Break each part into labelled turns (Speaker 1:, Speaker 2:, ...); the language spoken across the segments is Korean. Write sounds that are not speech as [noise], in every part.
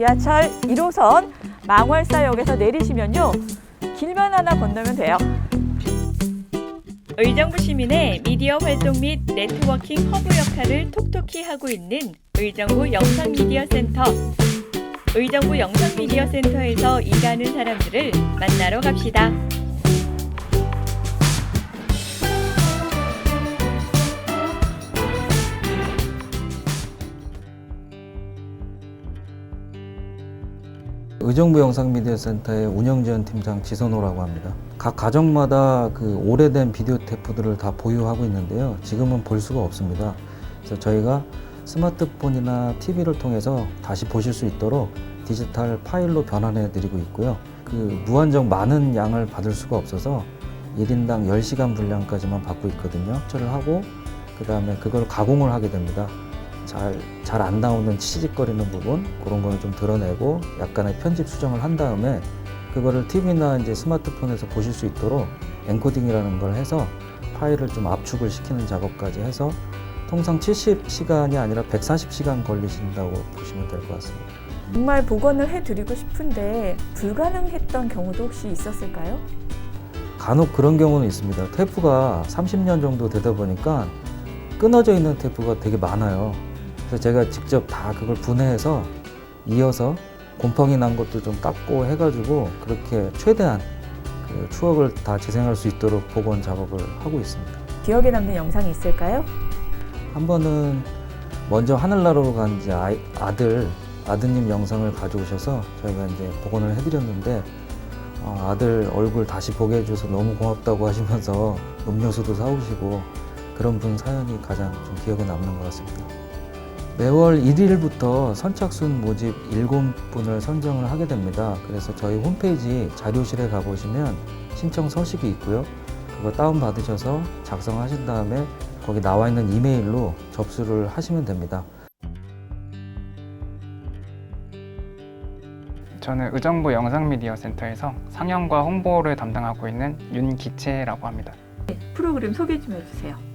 Speaker 1: 지하철 1호선 망월사역에서 내리시면요. 길만 하나 건너면 돼요. 의정부 시민의 미디어 활동 및 네트워킹 허브 역할을 톡톡히 하고 있는 의정부 영상미디어센터. 의정부 영상미디어센터에서 일하는 사람들을 만나러 갑시다.
Speaker 2: 의정부 영상미디어센터의 운영지원팀장 지선호라고 합니다. 각 가정마다 그 오래된 비디오 테이프들을 다 보유하고 있는데요. 지금은 볼 수가 없습니다. 그래서 저희가 스마트폰이나 TV를 통해서 다시 보실 수 있도록 디지털 파일로 변환해 드리고 있고요. 그 무한정 많은 양을 받을 수가 없어서 1인당 10시간 분량까지만 받고 있거든요. 처를 하고 그 다음에 그걸 가공을 하게 됩니다. 잘 잘 안 나오는 치직거리는 부분 그런 거는 좀 드러내고 약간의 편집 수정을 한 다음에 그거를 TV나 이제 스마트폰에서 보실 수 있도록 엔코딩이라는 걸 해서 파일을 좀 압축을 시키는 작업까지 해서 통상 70시간이 아니라 140시간 걸리신다고 보시면 될 것 같습니다.
Speaker 1: 정말 복원을 해드리고 싶은데 불가능했던 경우도 혹시 있었을까요?
Speaker 2: 간혹 그런 경우는 있습니다. 테이프가 30년 정도 되다 보니까 끊어져 있는 테이프가 되게 많아요. 그래서 제가 직접 다 그걸 분해해서 이어서 곰팡이 난 것도 좀 닦고 해가지고 그렇게 최대한 그 추억을 다 재생할 수 있도록 복원 작업을 하고 있습니다.
Speaker 1: 기억에 남는 영상이 있을까요?
Speaker 2: 한 번은 먼저 하늘나라로 간 이제 아이, 아들 아드님 영상을 가져오셔서 저희가 이제 복원을 해드렸는데 어, 아들 얼굴 다시 보게 해줘서 너무 고맙다고 하시면서 음료수도 사오시고 그런 분 사연이 가장 좀 기억에 남는 것 같습니다. 매월 1일부터 선착순 모집 7분을 선정을 하게 됩니다. 그래서 저희 홈페이지 자료실에 가보시면 신청 서식이 있고요. 그거 다운받으셔서 작성하신 다음에 거기 나와 있는 이메일로 접수를 하시면 됩니다.
Speaker 3: 저는 의정부 영상미디어센터에서 상영과 홍보를 담당하고 있는 윤기채라고 합니다.
Speaker 1: 프로그램 소개 좀 해주세요.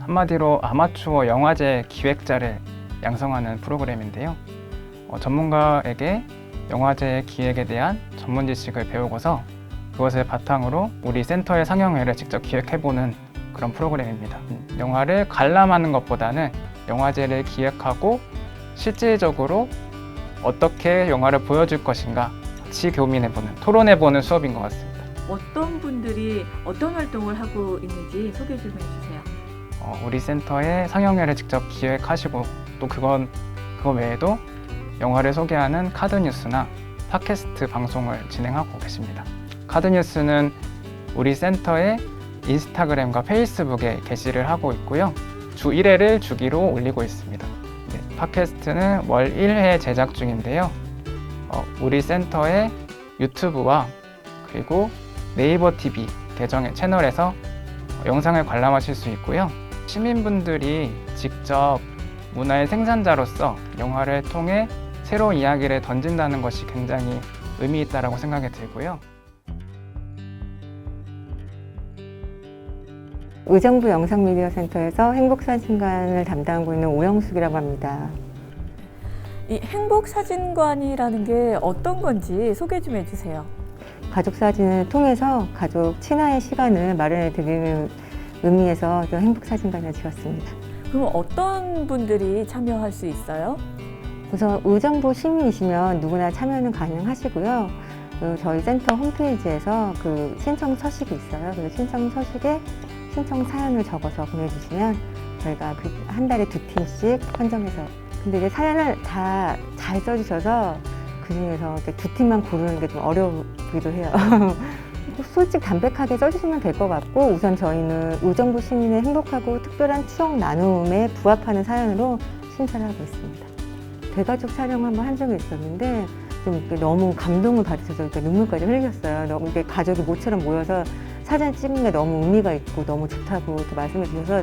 Speaker 3: 한마디로 아마추어 영화제 기획자를 양성하는 프로그램인데요. 어, 전문가에게 영화제 기획에 대한 전문 지식을 배우고서 그것을 바탕으로 우리 센터의 상영회를 직접 기획해보는 그런 프로그램입니다. 음, 영화를 관람하는 것보다는 영화제를 기획하고 실질적으로 어떻게 영화를 보여줄 것인가 같이 교민해보는, 토론해보는 수업인 것 같습니다.
Speaker 1: 어떤 분들이 어떤 활동을 하고 있는지 소개 좀 해주세요.
Speaker 3: 어, 우리 센터의 상영회를 직접 기획하시고 또 그건 그거 외에도 영화를 소개하는 카드 뉴스나 팟캐스트 방송을 진행하고 계십니다. 카드 뉴스는 우리 센터의 인스타그램과 페이스북에 게시를 하고 있고요. 주 1회를 주기로 올리고 있습니다. 네, 팟캐스트는 월 1회 제작 중인데요. 어, 우리 센터의 유튜브와 그리고 네이버 TV 계정의 채널에서 영상을 관람하실 수 있고요. 시민분들이 직접 문화의 생산자로서 영화를 통해 새로운 이야기를 던진다는 것이 굉장히 의미 있다라고 생각이 들고요.
Speaker 4: 의정부 영상미디어센터에서 행복사진관을 담당하고 있는 오영숙이라고 합니다.
Speaker 1: 이 행복 사진관이라는 게 어떤 건지 소개 좀 해주세요.
Speaker 4: 가족 사진을 통해서 가족 친화의 시간을 마련해 드리는 의미에서 또 행복사진관을 지었습니다.
Speaker 1: 그럼 어떤 분들이 참여할 수 있어요?
Speaker 4: 우선 의정부 시민이시면 누구나 참여는 가능하시고요. 그 저희 센터 홈페이지에서 그 신청 서식이 있어요. 그 신청 서식에 신청 사연을 적어서 보내주시면 저희가 그 한 달에 두 팀씩 선정해서 근데 이제 사연을 다 잘 써주셔서 그 중에서 두 팀만 고르는 게 좀 어려우기도 해요. [laughs] 솔직 담백하게 써주시면 될 것 같고 우선 저희는 의정부 시민의 행복하고 특별한 추억 나눔에 부합하는 사연으로 심사를 하고 있습니다. 대가족 촬영 한번 한 적이 있었는데 좀 너무 감동을 받으셔서 이렇게 눈물까지 흘리셨어요. 너무 이렇게 가족이 모처럼 모여서 사진 찍는 게 너무 의미가 있고 너무 좋다고 또 말씀해 주셔서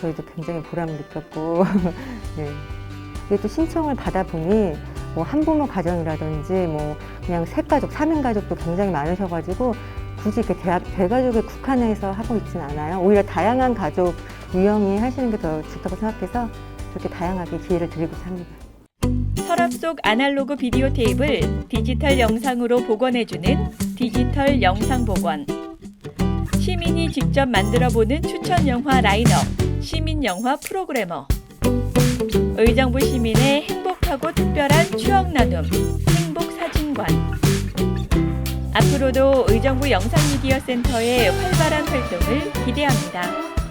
Speaker 4: 저희도 굉장히 보람을 느꼈고 [laughs] 네. 이게 또 신청을 받아보니 뭐 한부모 가정이라든지 뭐 그냥 세 가족, 삼인 가족도 굉장히 많으셔가지고 굳이 이렇게 대, 대가족에 국한해서 하고 있지는 않아요. 오히려 다양한 가족 유형이 하시는 게 더 좋다고 생각해서 그렇게 다양하게 기회를 드리고자 합니다.
Speaker 1: 서랍 속 아날로그 비디오 테이프를 디지털 영상으로 복원해주는 디지털 영상 복원. 시민이 직접 만들어보는 추천 영화 라인업, 시민 영화 프로그래머. 의정부 시민의 행복하고 특별한 추억 나눔, 행복 사진관. 앞으로도 의정부 영상미디어 센터의 활발한 활동을 기대합니다.